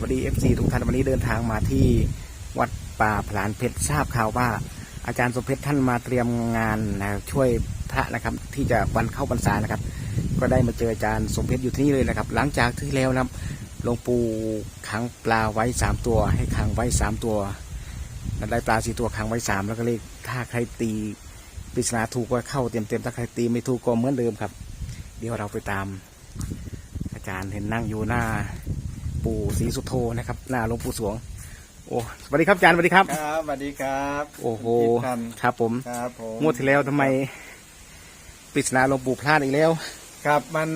สวัสดี FC ทุกท่านวันนี้เดินทางมาที่วัดป่าผลานเพชรทราบข่าวว่า อาจารย์สมเพชรท่านมาเตรียมงานนะช่วยพระนะครับ ที่จะวันเข้าพรรษานะครับ ก็ได้มาเจออาจารย์สมเพชรอยู่ที่นี่เลยนะครับ หลังจากที่แล้วนะครับหลวงปู่ขังปลาไว้สามตัว ให้ขังไว้สามตัวแล้วได้ปลาสี่ตัวขังไว้สามแล้วก็เลขถ้าใครตีปริศนาถูกก็เข้าเต็มเต็มๆถ้าใครตีไม่ถูกก็เหมือนเดิมครับ เดี๋ยวเราไปตาม อาจารย์เห็นนั่งอยู่หน้า ปู่ศรีสุโธนะครับหน้าหลวงปู่สวง โอ้สวัสดีครับอาจารย์สวัสดีครับ ครับสวัสดีครับโอ้โหพี่พันธุ์ครับผมครับผมงวดที่แล้วทำไมปริศนาหลวงปู่พลาดอีกแล้ว ครับมัน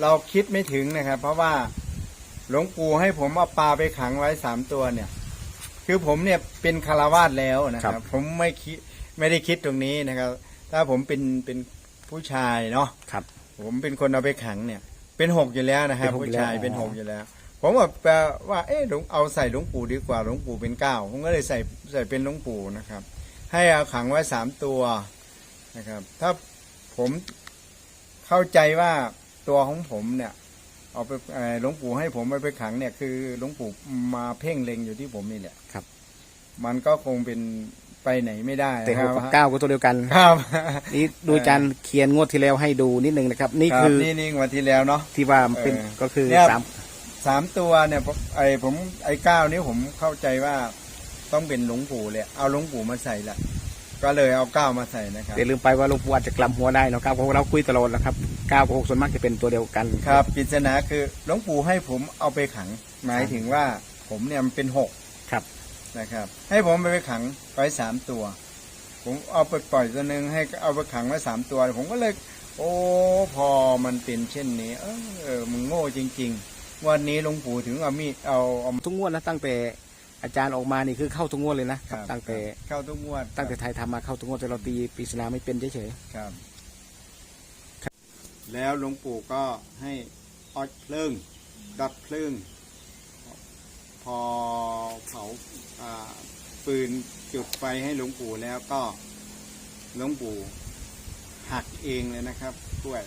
เราคิดไม่ถึงนะครับ เพราะว่าหลวงปู่ให้ผมเอาปลาไปขังไว้สามตัวเนี่ย คือผมเนี่ยเป็นคารวาสแล้วนะคครัรับ บ ผมไม่คิดไม่ได้คิดตรงนี้นะครับ ถ้าผมเป็นเป็นผู้ชายเนาะ ครับ ผมเป็นคนเอาไปขังเนี่ย เป็นหกอยู่แล้วนะครับเป็นหกอยู่ผู้ชายแล้วเป็นหกอยู่แล้ว ผมว่าแปลว่าเอ๊ะหลวงเอาใส่หลวงปู่ดีกว่าหลวงปู่เป็นเก้าผมก็เลยใส่ใส่เป็นหลวงปู่นะครับ ให้เอาขังไว้สามตัวนะครับ ถ้าผมเข้าใจว่าตัวของผมเนี่ย เอาไปเอ่อหลวงปู่ให้ผมไปไปขังเนี่ยคือหลวงปู่มาเพ่งเล็งอยู่ที่ผมนี่แหละครับ มันก็คงเป็น ไปไหนไม่ได้แต่หคกรับกับเก้าก็ตัวเดียวกันครับนี่ดูอาจารย์เขียนงวดที่แล้วให้ดูนิดนึงนะครับ นี่รับคือนี่นี่งวันที่แล้วเนาะที่ว่าเป็นเออก็คือเนี่ยสามสามตัวเนี่ยผมไอผมไอเก้านี้ผมเข้าใจว่าต้องเป็นหลวงปู่เลยเอาหลวงปู่มาใส่ละก็เลยเอาเก้ามาใส่นะครับแต่ลืมไปว่าหลวงปู่อาจจะกลับหัวได้เนาะเก้าเพราะเราคุยตลอดแล้วครับเก้ากับหกส่วนมากจะเป็นตัวเดียวกัน ครับปริศนาคือหลวงปู่ให้ผมเอาไปขัง หมายถึงว่าผมเนี่ยมันเป็นหกครับ นะครับ ให้ผมไปขังไว้สามตัว ผมเอาไปปล่อยตัวหนึ่งให้เอาไปขังไว้สามตัว ผมก็เลย โอ้พอมันเป็นเช่นนี้เออเออมึงโง่จริง ๆ วันนี้หลวงปู่ถึงเอามีดเอาเอาทุกงวดนะตั้งแต่อาจารย์ออกมานี่คือเข้าทุกงวดเลยนะครับตั้งแต่เข้าทุกงวด ตั้งแต่ไทยทำมาเข้าทุกงวดแต่เราตีปริศนาไม่เป็นเฉยครับ แล้วหลวงปู่ก็ให้ออดเพลิงดับเพลิงพอเผาอ่า ปืนจุดไฟให้หลวงปู่แล้วก็หลวงปู่หักเองเลยนะครับกล้วย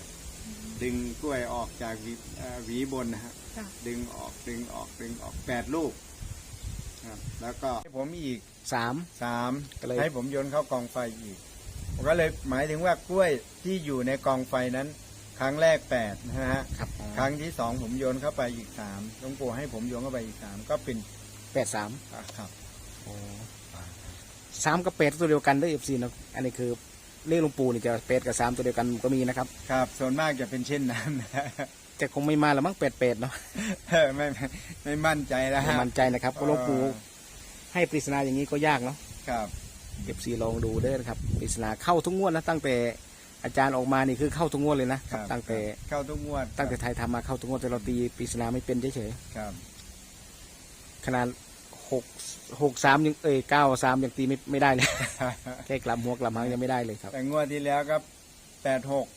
ดึงกล้วยออกจากหวีเอ่อหวีบนนะฮะจ้ะดึงออกดึงออกดึงออกแปดลูกครับ แล้วก็ให้ผมอีกๆสามสามก็เลยให้ผมโยนเข้ากองไฟอีกผมก็เลยหมายถึงว่ากล้วยที่อยู่ในกองไฟนั้น ครั้งแรกแปดนะฮะครับอ๋อครั้งที่สองผมโยนเข้าไปอีกสามหลวงปู่ให้ผมโยนเข้าไปอีกสามก็เป็นแปดสามอะครับ สามกับแปดตัวเดียวกันด้วยเอฟซีนะอันนี้คือเลขหลวงปู่นี่จะแปดกับสามตัวเดียวกันก็มีนะครับ ครับส่วนมากจะเป็นเช่นนั้นจะคงไม่มาละมั้งแปดแปดเนาะไม่ไม่ไม่มั่นใจแล้วไม่ฮะมั่นใจนะครับเพราะหลวงปู่ให้ปริศนาอย่างนี้ก็ยากเนาะครับเอฟซีลองดูเด้อนะครับปริศนาเข้าทุกงวดนะตั้งแต่อาจารย์ออกมานี่คือเข้าทุกงวดเลยนะครับตั้งแต่เข้าทุกงวด ตั้งแต่ไทยทำมาเข้าทุกงวดแต่เราตีปริศนาไม่เป็นเฉยครับๆขนาด หกหกสามยังเอ้ยเก้าสามยังตีไม่ไม่ได้เลย แค่กลับหัวกลับหางยังไม่ได้เลยครับ แต่งวดที่แล้วก็แปดหก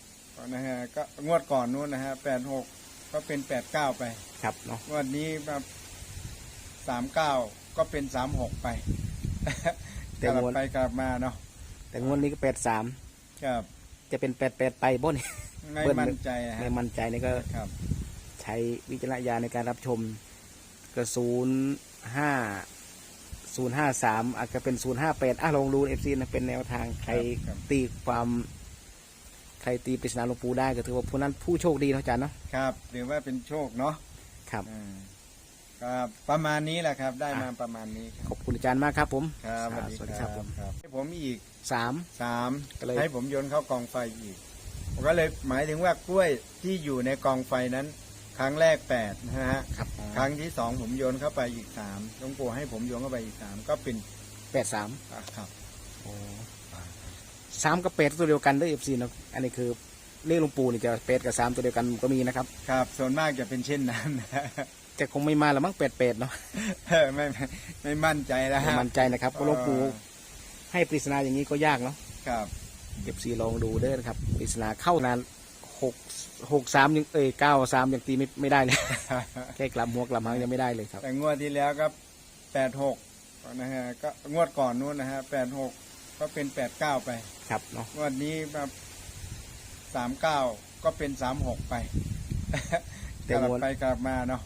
นะฮะก็งวดก่อนนู้นนะฮะแปดหกก็เป็นแปดเก้าไปครับเนาะงวันนี้แบบสามเก้าก็เป็นสามหกไปแต่กลับงวดไปกลับมาเนาะแต่งวดนี้ก็แปดสามครับ จะเป็นแปดแปดไปบ่เนี่ยไม่เบิ้ลมั่นใจนะไม่ฮะมั่นใจนี่ก็ครับใช้วิจารณญาณในการรับชมก็ศูนย์ ห้าศูนย์ห้าสามอาจจะเป็นศูนย์ห้าแปดอะลองดูเอฟซีนะเป็นแนวทางใครครับ ตีความ ใครตีปริศนาหลวงปู่ได้ก็ถือว่าผู้นั้นผู้โชคดีเนาะอาจารย์เนาะครับถือว่าเป็นโชคเนาะครับ อ่าครับประมาณนี้แหละครับ ได้มาประมาณนี้ครับขอบคุณอาจารย์มากครับผมครับสวัสดีครับผมครับให้ผมอีกสาม สามก็เลย ให้ผมโยนเข้ากองไฟอีกผมก็เลยหมายถึงว่ากล้วยที่อยู่ในกองไฟนั้น ครั้งแรกแปดนะฮะครับครั้งที่สองผมโยนเข้าไปอีกสามหลวงปู่ให้ผมโยนเข้าไปอีกสามก็เป็นแปดสามอะครับสามกับแปดตัวเดียวกันด้วยเอฟซีนะอันนี้คือเลขหลวงปู่นี่จะแปดกับสามตัวเดียวกันก็มีนะครับ ครับ ส่วนมากจะเป็นเช่นนั้นจะคงไม่มาละมั้งแปดแปดเนาะไม่ไม่ไม่มั่นใจแล้วไม่ฮะมั่นใจนะครับเพราะหลวงปู่ให้ปริศนาอย่างนี้ก็ยากเนาะครับเอฟซีลองดูเด้อนะครับปริศนาเข้านาน หกหกสามยังเอ้ยเก้าสามยังตีไม่ไม่ได้เลย แค่กลับหัวกลับหางยังไม่ได้เลยครับ แต่งวดที่แล้วก็แปดหกนะฮะก็งวดก่อนนู้นนะฮะแปดหกก็เป็นแปดเก้าไปครับเนาะงวดนี้แบบสามเก้าก็เป็นสามหกไปแต่กลับงวดไปกลับมาเนาะ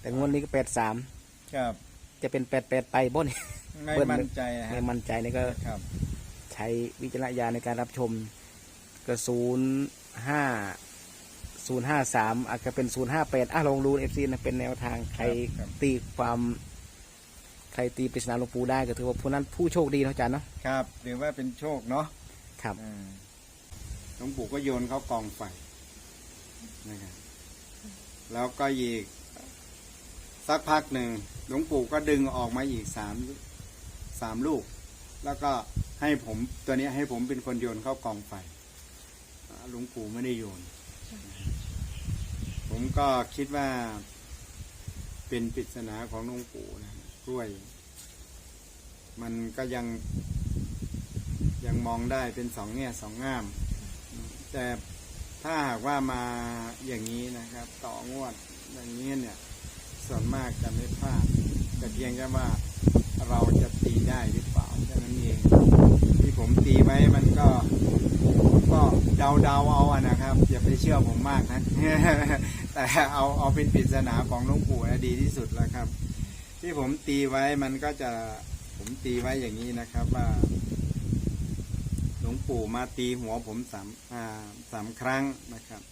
แต่งวดนี้ก็แปดสามครับจะเป็นแปดแปดไปบ่นไม่เบิ้ลมั่นใจอะฮะไม่มั่นใจนี่ก็ครับใช้วิจารณญาณในการรับชมก็ศูนย์ ห้าศูนย์ห้าสามอาจจะเป็นศูนย์ห้าแปดอะลองดูเอฟซีนะเป็นแนวทางใครครับ ตีความ ใครตีปริศนาหลวงปู่ได้ก็ถือว่าผู้นั้นผู้โชคดีเนาะอาจารย์เนาะครับถือว่าเป็นโชคเนาะครับ อ่าหลวงปู่ก็โยนเขากองไฟนะครับแล้วก็อีก สักพักหนึ่งหลวงปู่ก็ดึงออกมาอีกสามสามลูก แล้วก็ให้ผมตัวนี้ให้ผมเป็นคนโยนเข้ากองไฟอ่า หลวงปู่ไม่ได้โยน ผมก็คิดว่าเป็นปริศนาของหลวงปู่นะกล้วย มันก็ยัง ยังมองได้เป็นสองแง่สองง่าม แต่ถ้าหากว่ามาอย่างนี้นะครับ ต่องวดอย่างนี้เนี่ย ส่วนมากจะไม่พลาดแต่เพียงแค่ว่าเราจะตีได้หรือเปล่าแค่นั้นเองที่ผมตีไว้มันก็ ก็เดาเดาๆเอาอะนะครับอย่าไปเชื่อผมมากนะแต่เอาเอาเป็นปริศนาของหลวงปู่นะดีที่สุดแล้วครับ ที่ผมตีไว้มันก็จะผมตีไว้อย่างนี้นะครับว่าหลวงปู่มาตีหัวผมสามสามครั้งนะครับ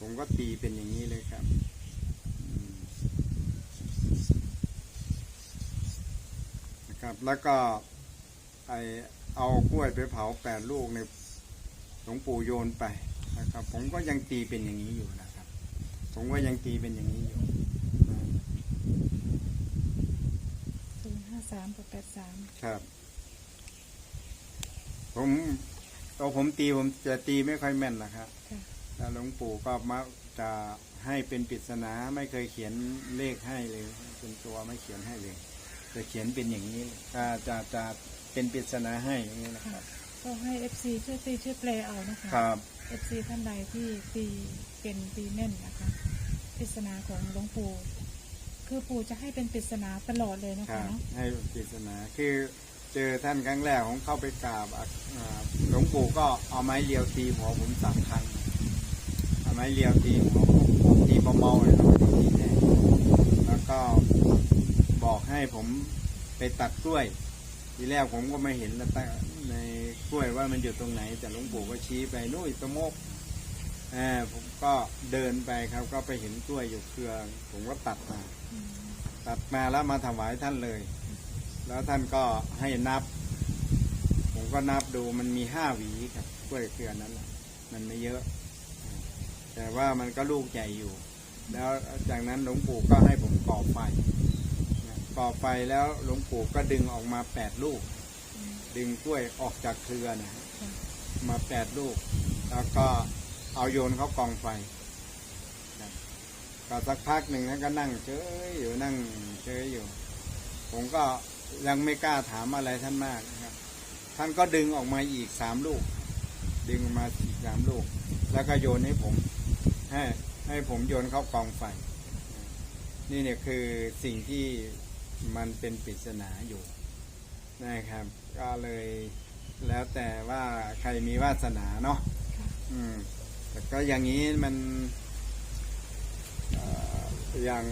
ผมก็ตีเป็นอย่างนี้เลยครับนะครับแล้วก็ไอเอากล้วยไปเผาแปดลูกใน หลวงปู่โยนไปนะครับ ผมก็ยังตีเป็นอย่างนี้อยู่นะครับ ผมก็ยังตีเป็นอย่างนี้อยู่นะศูนย์ห้าสามกับแปดสามครับ ผมตัวผมตีผมจะตีไม่ค่อยแม่นนะครับค่ะแล้วหลวงปู่ก็มักจะให้เป็นปริศนาไม่เคยเขียนเลขให้เลยเป็นตัวไม่เขียนให้เลยจะเขียนเป็นอย่างนี้จะจะจะเป็นปริศนาให้อย่างนี้นะครับ ก็ให้เอฟซีช่วยตีช่วยแปลเอานะคะครับเอฟซีท่านใดที่ตีเป็นตีแม่นนะคะปริศนาของหลวงปู่คือปู่จะให้เป็นปริศนาตลอดเลยนะครัคะบ เนาะให้ปริศนาคือเจอท่านครั้งแรกผมเข้าไปกราบอะอ่าหลวงปู่ก็เอาไม้เลียวตีหัวผมสามครั้งเอาไม้เลียวตีหัวผมผมตีเบาๆเลยไม่ได้ตีแรงแล้วก็บอกให้ผมไปตัดกล้วย ทีแรกผมก็ไม่เห็นแล้วตั้งในกล้วยว่ามันอยู่ตรงไหน แต่หลวงปู่ก็ชี้ไปนู่นตะโมกอ่าผมก็เดินไปครับ ก็ไปเห็นกล้วยอยู่เครือ ผมก็ตัดมา ตัดมาแล้วมาถวายท่านเลย แล้วท่านก็ให้นับ ผมก็นับดูมันมีห้าหวีครับกล้วยเครือนั้นน่ะมันไม่เยอะ แต่ว่ามันก็ลูกใหญ่อยู่ แล้วจากนั้นหลวงปู่ก็ให้ผมก่อไฟ นะก่อไฟแล้วหลวงปู่ก็ดึงออกมาแปดลูก ดึงกล้วยออกจากเครือนะมาแปดลูก แล้วก็เอาโยนเขากองไฟครับก็สักพักหนึ่งนั้นก็นั่งเฉยอยู่นั่งเฉยอยู่ ผมก็ยังไม่กล้าถามอะไรท่านมากนะครับ ท่านก็ดึงออกมาอีกสามลูก ดึงออกมาอีกสามลูก แล้วก็โยนให้ผมให้ให้ผมโยนเข้ากองไฟ นี่เนี่ยคือสิ่งที่ มันเป็นปริศนาอยู่นะครับ ก็เลยแล้วแต่ว่าใครมีวาสนาเนาะค่ะอืมแต่ก็อย่างนี้มันเอ่ออย่าง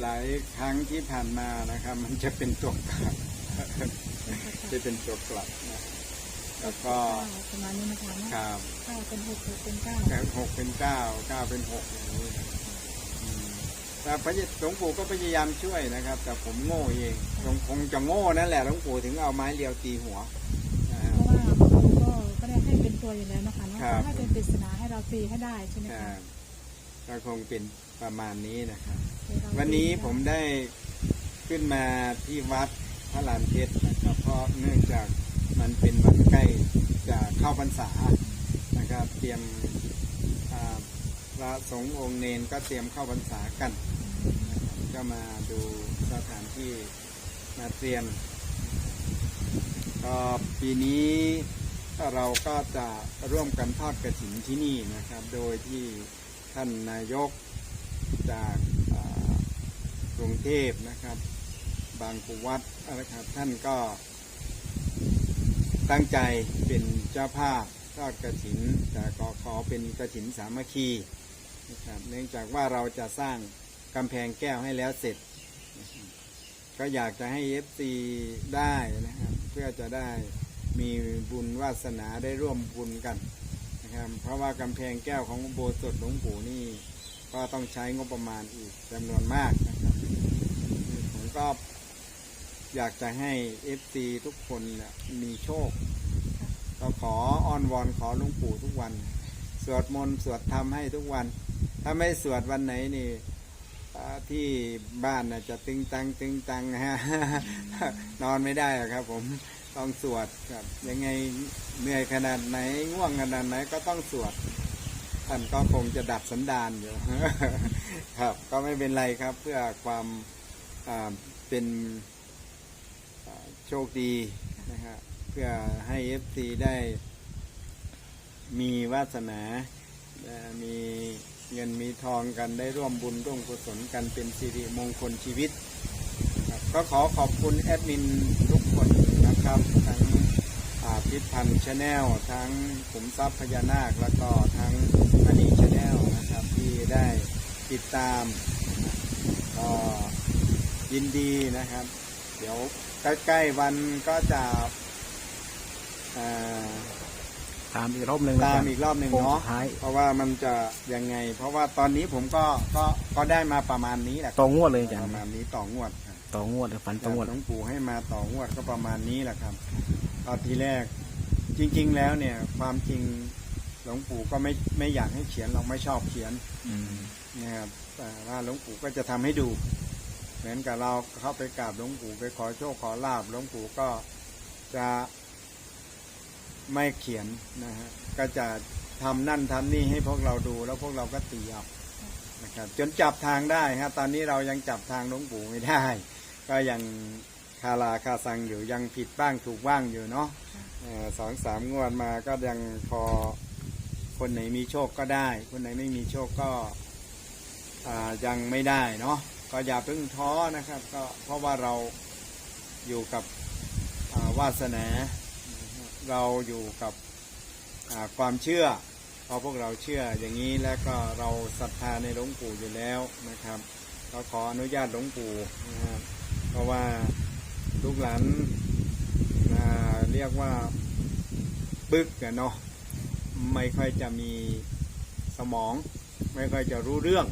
หลายครั้งที่ผ่านมานะครับ มันจะเป็นตัวกลับจะเป็นตัวกลับนะแล้วก็เก้าประมาณนี้นะคะเนาะครับเก้าเป็นหกหกเป็นเก้าแต่หกเป็นเก้าเก้าเป็นหกอย่างนี้นะอืมแต่ พระเยหลวงปู่ก็พยายามช่วยนะครับ แต่ผมโง่เองคงคงจะโง่นั่นแหละหลวงปู่ถึงเอาไม้เรียวตีหัวนะคเพรับราะว่าปู่ก็ก็ได้ให้เป็นตัวอยู่แล้วนะคะเนาะครับให้เป็นปริศนาให้เราตีให้ได้ใช่ไหมครัคะบก็คงเป็นประมาณนี้นะครับให้เราวันนี้ตีได้ผมได้ขึ้นมาที่วัดพระลานเพชรนะครับเพราะเนื่องจากมันเป็นวันใกล้จะเข้าพรรษานะครับ เตรียมอ่าพระสงฆ์องค์เนนก็เตรียมเข้าพรรษากันนะครับ ก็มาดูสถานที่มาเตรียมก็ปีนี้เราก็จะร่วมกันทอดกระถินที่นี่นะครับ โดยที่ท่านนายกจากกรุงเทพนะครับ บางกุวัดนะครับท่านก็ตั้งใจเป็นเจ้าภาพทอดกระถินแต่ก็ขอเป็นกระถินสามัคคีนะครับเนื่องจากว่าเราจะสร้าง กำแพงแก้วให้แล้วเสร็จ ก็อยากจะให้เอฟซีได้นะครับ เพื่อจะได้มีบุญวาสนาได้ร่วมบุญกันนะครับ เพราะว่ากำแพงแก้วของโบสถหลวงปู่นี่ ก็ต้องใช้งบประมาณอีกจำนวนมากนะครับผมก็อยากจะให้เอฟซีทุกคนเนี่ยมีโชค ก็ขออ้อนวอนขอหลวงปู่ทุกวัน สวดมนต์สวดธรรมให้ทุกวัน ถ้าไม่สวดวันไหนนี่ ที่บ้านนะจะตึงตังตึงตังฮะนอนไม่ได้ครับผมต้องสวดครับ ยังไงเหนื่อยขนาดไหนง่วงขนาดไหนก็ต้องสวดท่านก็คงจะดับสันดานอยู่ครับ ก็ไม่เป็นไรครับ เพื่อความเป็นโชคดีนะฮะเพื่อให้เอฟซีได้มีวาสนา มี เงินมีทองกันได้ร่วมบุญร่วมกุศลกันเป็นสิริมงคลชีวิต ก็ขอขอบคุณแอดมินทุกคนนะครับ ทั้งอ่าพิษพันธ์ชาแนลทั้งขุมทรัพย์พญานาค แล้วก็ทั้งอันนี้ชาแนลนะครับที่ได้ติดตามก็ยินดีนะครับ เดี๋ยวใกล้ๆวันก็จะ ตามอีกรอบหนึ่งนะตามครับอีกรอบหนึ่งโค้งเนาะสุดท้ายเพราะว่ามันจะยังไง เพราะว่าตอนนี้ผมก็ก็ก็ได้มาประมาณนี้แหละต่องวดเลยอาจารปย์ระมาณนี้ต่องวดครับต่องวดเลยฝันต่องวดหลวงปู่ให้มาต่องวดก็ประมาณนี้แหละครับตอนทีแรกจริง ๆ แล้วเนี่ย ความจริงหลวงปู่ก็ไม่ไม่อยากให้เขียนเราไม่ชอบเขียนอืมนะครับแต่ว่าหลวงปู่ก็จะทำให้ดู เหมือนกับเราเข้าไปกราบหลวงปู่ไปขอโชคขอลาบหลวงปู่ก็จะ ไม่เขียนนะฮะก็จะทำนั่นทำนี่ให้พวกเราดูแล้วพวกเราก็ตีเอานะครับจนจับทางได้ฮะตอนนี้เรายังจับทางหลวงปู่ไม่ได้ ก็ยังคาราคาซังอยู่ยังผิดบ้างถูกบ้างอยู่เนาะเอ่อสองสามงวดมาก็ยังพอคนไหนมีโชคก็ได้ คนไหนไม่มีโชคก็อ่ายังไม่ได้เนาะก็อย่าเพิ่งท้อนะครับ ก็เพราะว่าเราอยู่กับอ่าวาสนา เราอยู่กับความเชื่อเพราะพวกเราเชื่ออย่างนี้แล้วก็เราศรัทธาในหลวงปู่อยู่แล้วนะครับก็ขออนุญาตหลวงปู่นะครับเพราะว่าลูกหลานาเรียกว่าบึกเนาะไม่ค่อยจะมีสมอง ไม่ค่อยจะรู้เรื่อง